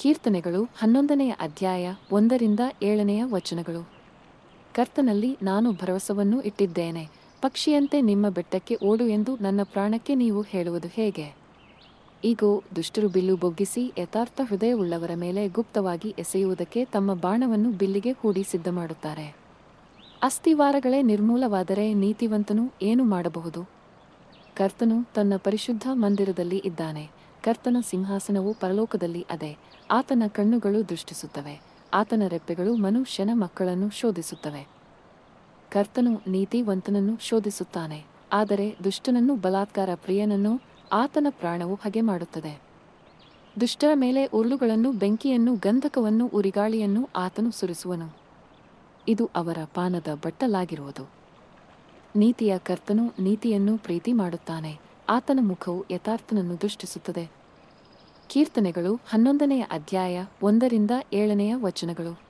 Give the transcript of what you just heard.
ಕೀರ್ತನೆಗಳು ಹನ್ನೊಂದನೆಯ ಅಧ್ಯಾಯ ಒಂದರಿಂದ ಏಳನೆಯ ವಚನಗಳು. ಕರ್ತನಲ್ಲಿ ನಾನು ಭರವಸವನ್ನು ಇಟ್ಟಿದ್ದೇನೆ. ಪಕ್ಷಿಯಂತೆ ನಿಮ್ಮ ಬೆಟ್ಟಕ್ಕೆ ಓಡು ಎಂದು ನನ್ನ ಪ್ರಾಣಕ್ಕೆ ನೀವು ಹೇಳುವುದು ಹೇಗೆ? ಈಗ, ದುಷ್ಟರು ಬಿಲ್ಲು ಬೊಗ್ಗಿಸಿ ಯಥಾರ್ಥ ಹೃದಯವುಳ್ಳವರ ಮೇಲೆ ಗುಪ್ತವಾಗಿ ಎಸೆಯುವುದಕ್ಕೆ ತಮ್ಮ ಬಾಣವನ್ನು ಬಿಲ್ಲಿಗೆ ಹೂಡಿ ಸಿದ್ಧ ಮಾಡುತ್ತಾರೆ ಅಸ್ಥಿವಾರಗಳೇ ನಿರ್ಮೂಲವಾದರೆ ನೀತಿವಂತನು ಏನು ಮಾಡಬಹುದು? ಕರ್ತನು ತನ್ನ ಪರಿಶುದ್ಧ ಮಂದಿರದಲ್ಲಿ ಇದ್ದಾನೆ. ಕರ್ತನ ಸಿಂಹಾಸನವು ಪರಲೋಕದಲ್ಲಿ ಅದೇ. ಆತನ ಕಣ್ಣುಗಳು ದೃಷ್ಟಿಸುತ್ತವೆ. ಆತನ ರೆಪ್ಪೆಗಳು ಮನುಷ್ಯನ ಮಕ್ಕಳನ್ನು ಶೋಧಿಸುತ್ತವೆ. ಕರ್ತನು ನೀತಿವಂತನನ್ನು ಶೋಧಿಸುತ್ತಾನೆ. ಆದರೆ ದುಷ್ಟನನ್ನು ಬಲಾತ್ಕಾರ ಪ್ರಿಯನನ್ನು ಆತನ ಪ್ರಾಣವು ಹಗೆ ಮಾಡುತ್ತದೆ. ದುಷ್ಟರ ಮೇಲೆ ಉರುಳುಗಳನ್ನು, ಬೆಂಕಿಯನ್ನು, ಗಂಧಕವನ್ನು, ಉರಿಗಾಳಿಯನ್ನು ಆತನು ಸುರಿಸುವನು. ಇದು ಅವರ ಪಾನದ ಬಟ್ಟಲಾಗಿರುವುದು. ನೀತಿಯ ಕರ್ತನು ನೀತಿಯನ್ನು ಪ್ರೀತಿ ಮಾಡುತ್ತಾನೆ. ಆತನ ಮುಖವು ಯಥಾರ್ಥನನ್ನು ದೃಷ್ಟಿಸುತ್ತದೆ. ಕೀರ್ತನೆಗಳು ಹನ್ನೊಂದನೆಯ ಅಧ್ಯಾಯ ಒಂದರಿಂದ ಏಳನೆಯ ವಚನಗಳು.